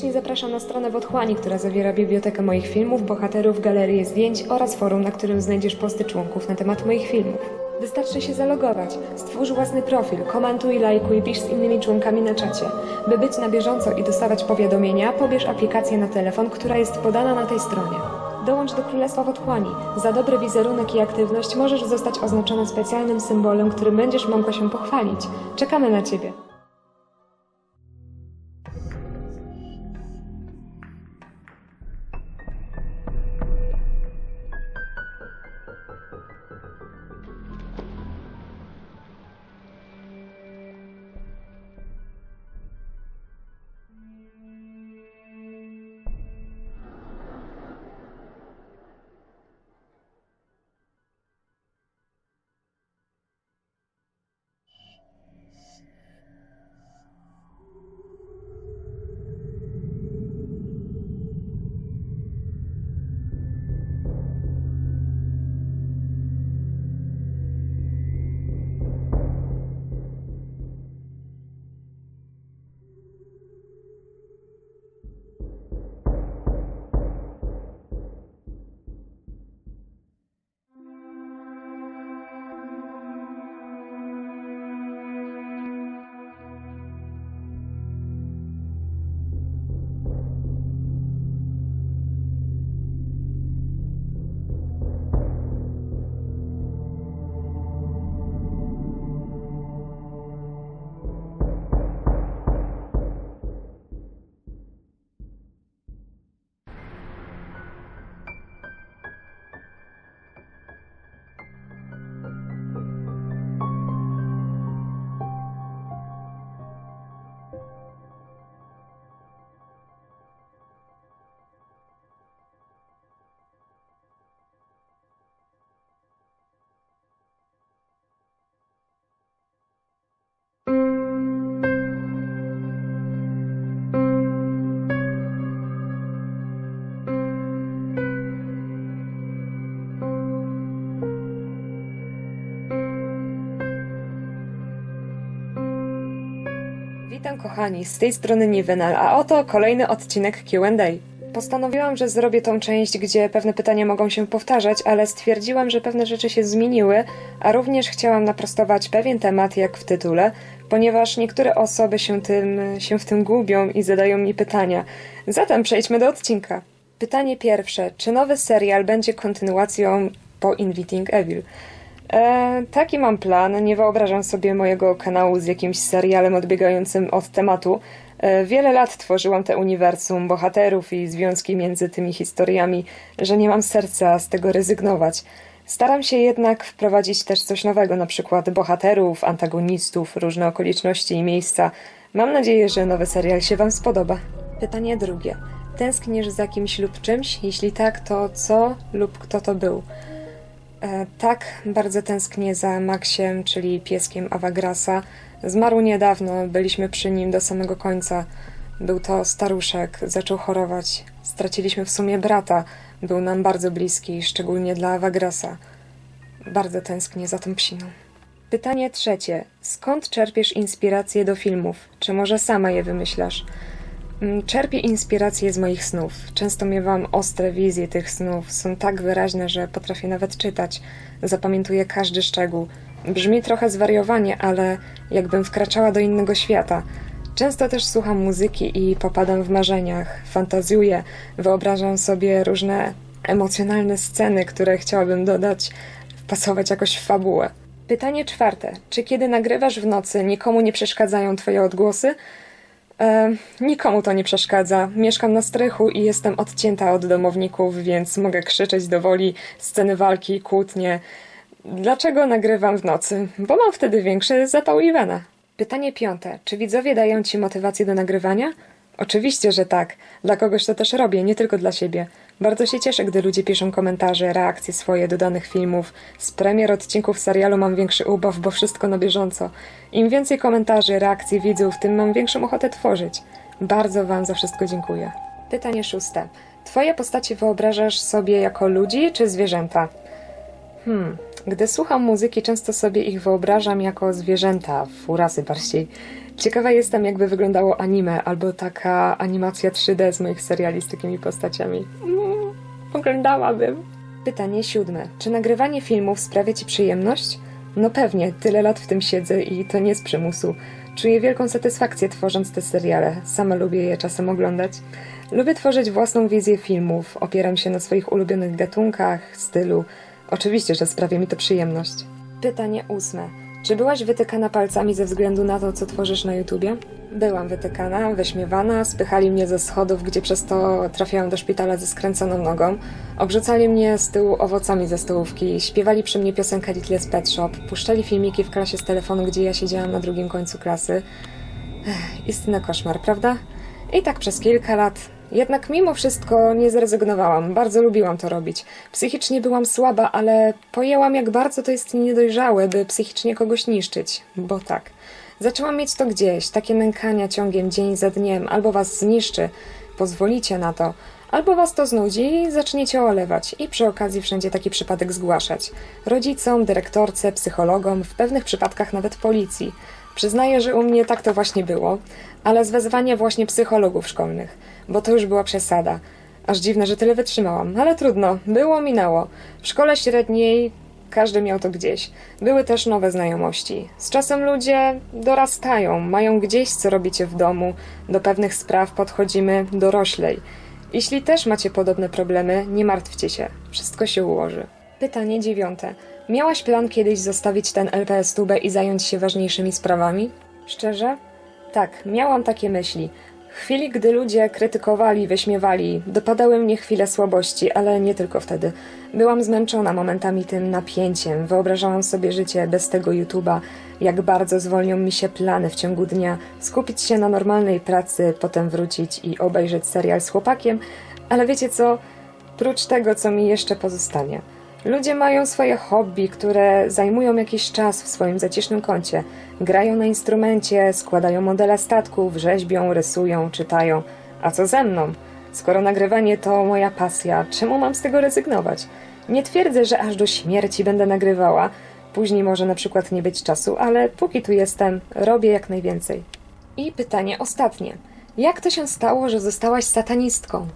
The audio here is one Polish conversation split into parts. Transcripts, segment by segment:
Serdecznie zapraszam na stronę w otchłani, która zawiera bibliotekę moich filmów, bohaterów, galerię zdjęć oraz forum, na którym znajdziesz posty członków na temat moich filmów. Wystarczy się zalogować, stwórz własny profil, komentuj, lajkuj, pisz z innymi członkami na czacie. By być na bieżąco i dostawać powiadomienia, pobierz aplikację na telefon, która jest podana na tej stronie. Dołącz do Królestwa w Otchłani. Za dobry wizerunek i aktywność możesz zostać oznaczony specjalnym symbolem, którym będziesz mogła się pochwalić. Czekamy na Ciebie. Witam kochani, z tej strony Nivenal, a oto kolejny odcinek Q&A. Postanowiłam, że zrobię tą część, gdzie pewne pytania mogą się powtarzać, ale stwierdziłam, że pewne rzeczy się zmieniły, a również chciałam naprostować pewien temat, jak w tytule, ponieważ niektóre osoby się, tym, się w tym gubią i zadają mi pytania. Zatem przejdźmy do odcinka. Pytanie pierwsze. Czy nowy serial będzie kontynuacją po Inviting Evil? E, taki mam plan. Nie wyobrażam sobie mojego kanału z jakimś serialem odbiegającym od tematu. E, wiele lat tworzyłam te uniwersum bohaterów i związki między tymi historiami, że nie mam serca z tego rezygnować. Staram się jednak wprowadzić też coś nowego, na przykład bohaterów, antagonistów, różne okoliczności i miejsca. Mam nadzieję, że nowy serial się Wam spodoba. Pytanie drugie. Tęsknisz za kimś lub czymś? Jeśli tak, to co lub kto to był? E, tak, bardzo tęsknię za Maxiem, czyli pieskiem Awagrasa. Zmarł niedawno, byliśmy przy nim do samego końca. Był to staruszek, zaczął chorować. Straciliśmy w sumie brata. Był nam bardzo bliski, szczególnie dla Awagrasa. Bardzo tęsknię za tą psiną. Pytanie trzecie. Skąd czerpiesz inspiracje do filmów? Czy może sama je wymyślasz? Mm, Czerpię inspiracje z moich snów. Często miewam ostre wizje tych snów. Są tak wyraźne, że potrafię nawet czytać. Zapamiętuję każdy szczegół. Brzmi trochę zwariowanie, ale jakbym wkraczała do innego świata. Często też słucham muzyki i popadam w marzeniach, fantazjuję, wyobrażam sobie różne emocjonalne sceny, które chciałabym dodać, wpasować jakoś w fabułę. Pytanie czwarte. Czy kiedy nagrywasz w nocy, nikomu nie przeszkadzają twoje odgłosy? E, nikomu to nie przeszkadza. Mieszkam na strychu i jestem odcięta od domowników, więc mogę krzyczeć do woli sceny walki, kłótnie. Dlaczego nagrywam w nocy? Bo mam wtedy większy zapał Iwana. Pytanie piąte. Czy widzowie dają ci motywację do nagrywania? Oczywiście, że tak. Dla kogoś to też robię, nie tylko dla siebie. Bardzo się cieszę, gdy ludzie piszą komentarze, reakcje swoje do danych filmów. Z premier odcinków serialu mam większy ubaw, bo wszystko na bieżąco. Im więcej komentarzy, reakcji widzów, tym mam większą ochotę tworzyć. Bardzo Wam za wszystko dziękuję. Pytanie szóste. Twoje postacie wyobrażasz sobie jako ludzi czy zwierzęta? Hmm, Gdy słucham muzyki, często sobie ich wyobrażam jako zwierzęta, furasy bardziej. Ciekawa jestem, jakby wyglądało anime albo taka animacja 3D z moich seriali z takimi postaciami. Oglądałabym. Pytanie siódme. Czy nagrywanie filmów sprawia ci przyjemność? No pewnie, tyle lat w tym siedzę i to nie z przymusu. Czuję wielką satysfakcję tworząc te seriale. Sama lubię je czasem oglądać. Lubię tworzyć własną wizję filmów, opieram się na swoich ulubionych gatunkach, stylu. Oczywiście, że sprawia mi to przyjemność. Pytanie ósme. Czy byłaś wytykana palcami ze względu na to, co tworzysz na YouTubie? Byłam wytykana, wyśmiewana, spychali mnie ze schodów, gdzie przez to trafiałam do szpitala ze skręconą nogą. Obrzucali mnie z tyłu owocami ze stołówki, śpiewali przy mnie piosenkę Little's Pet Shop, puszczali filmiki w klasie z telefonu, gdzie ja siedziałam na drugim końcu klasy. Ech, istny koszmar, prawda? I tak przez kilka lat. Jednak mimo wszystko nie zrezygnowałam. Bardzo lubiłam to robić. Psychicznie byłam słaba, ale pojęłam, jak bardzo to jest niedojrzałe, by psychicznie kogoś niszczyć. Bo tak. Zaczęłam mieć to gdzieś, takie nękania ciągiem dzień za dniem. Albo was zniszczy, pozwolicie na to, albo was to znudzi i zaczniecie olewać. I przy okazji wszędzie taki przypadek zgłaszać. Rodzicom, dyrektorce, psychologom, w pewnych przypadkach nawet policji. Przyznaję, że u mnie tak to właśnie było, ale zwezwanie właśnie psychologów szkolnych, bo to już była przesada. Aż dziwne, że tyle wytrzymałam, ale trudno, było, minęło. W szkole średniej każdy miał to gdzieś. Były też nowe znajomości. Z czasem ludzie dorastają, mają gdzieś, co robicie w domu. Do pewnych spraw podchodzimy doroślej. Jeśli też macie podobne problemy, nie martwcie się, wszystko się ułoży. Pytanie dziewiąte. Miałaś plan kiedyś zostawić ten LPS tubę i zająć się ważniejszymi sprawami? Szczerze? Tak, miałam takie myśli. W chwili, gdy ludzie krytykowali, wyśmiewali, dopadały mnie chwile słabości, ale nie tylko wtedy. Byłam zmęczona momentami tym napięciem, wyobrażałam sobie życie bez tego YouTube'a, jak bardzo zwolnią mi się plany w ciągu dnia, skupić się na normalnej pracy, potem wrócić i obejrzeć serial z chłopakiem, ale wiecie co? Prócz tego, co mi jeszcze pozostanie. Ludzie mają swoje hobby, które zajmują jakiś czas w swoim zacisznym kącie. Grają na instrumencie, składają modele statków, rzeźbią, rysują, czytają. A co ze mną? Skoro nagrywanie to moja pasja, czemu mam z tego rezygnować? Nie twierdzę, że aż do śmierci będę nagrywała. Później może na przykład nie być czasu, ale póki tu jestem, robię jak najwięcej. I pytanie ostatnie. Jak to się stało, że zostałaś satanistką?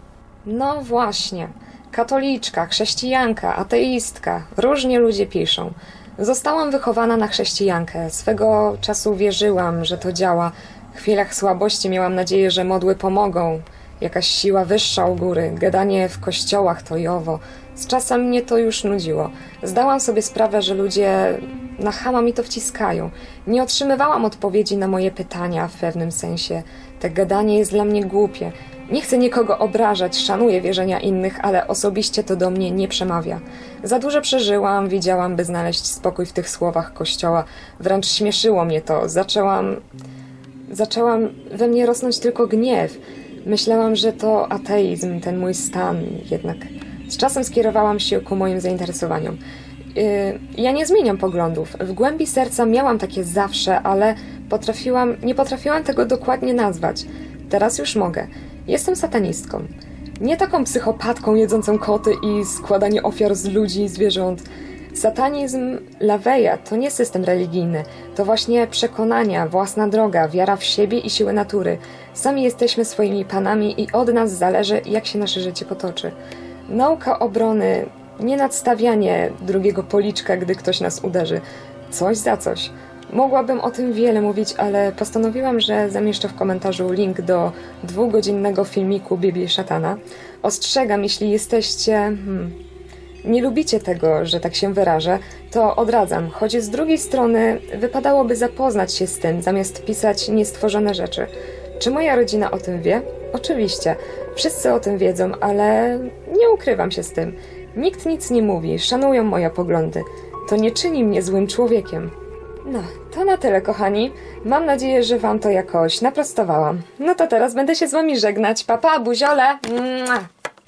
No właśnie. Katoliczka, chrześcijanka, ateistka. Różnie ludzie piszą. Zostałam wychowana na chrześcijankę. Swego czasu wierzyłam, że to działa. W chwilach słabości miałam nadzieję, że modły pomogą. Jakaś siła wyższa u góry, gadanie w kościołach to i owo. Z czasem mnie to już nudziło. Zdałam sobie sprawę, że ludzie na chama mi to wciskają. Nie otrzymywałam odpowiedzi na moje pytania w pewnym sensie. Te gadanie jest dla mnie głupie. Nie chcę nikogo obrażać, szanuję wierzenia innych, ale osobiście to do mnie nie przemawia. Za dużo przeżyłam, widziałam, by znaleźć spokój w tych słowach kościoła. Wręcz śmieszyło mnie to. Zaczęłam. Zaczęłam we mnie rosnąć tylko gniew. Myślałam, że to ateizm, ten mój stan, jednak z czasem skierowałam się ku moim zainteresowaniom. Yy, ja nie zmieniam poglądów. W głębi serca miałam takie zawsze, ale potrafiłam, nie potrafiłam tego dokładnie nazwać. Teraz już mogę. Jestem satanistką. Nie taką psychopatką jedzącą koty i składanie ofiar z ludzi i zwierząt. Satanizm Laweja to nie system religijny, to właśnie przekonania, własna droga, wiara w siebie i siłę natury. Sami jesteśmy swoimi panami i od nas zależy, jak się nasze życie potoczy. Nauka obrony, nie nadstawianie drugiego policzka, gdy ktoś nas uderzy. Coś za coś. Mogłabym o tym wiele mówić, ale postanowiłam, że zamieszczę w komentarzu link do dwugodzinnego filmiku Biblii Szatana. Ostrzegam, jeśli jesteście. Hmm, nie lubicie tego, że tak się wyrażę, to odradzam, choć z drugiej strony wypadałoby zapoznać się z tym, zamiast pisać niestworzone rzeczy. Czy moja rodzina o tym wie? Oczywiście. Wszyscy o tym wiedzą, ale nie ukrywam się z tym. Nikt nic nie mówi, szanują moje poglądy. To nie czyni mnie złym człowiekiem. No, to na tyle, kochani. Mam nadzieję, że wam to jakoś naprostowałam. No to teraz będę się z wami żegnać. Papa, buziole! Mua!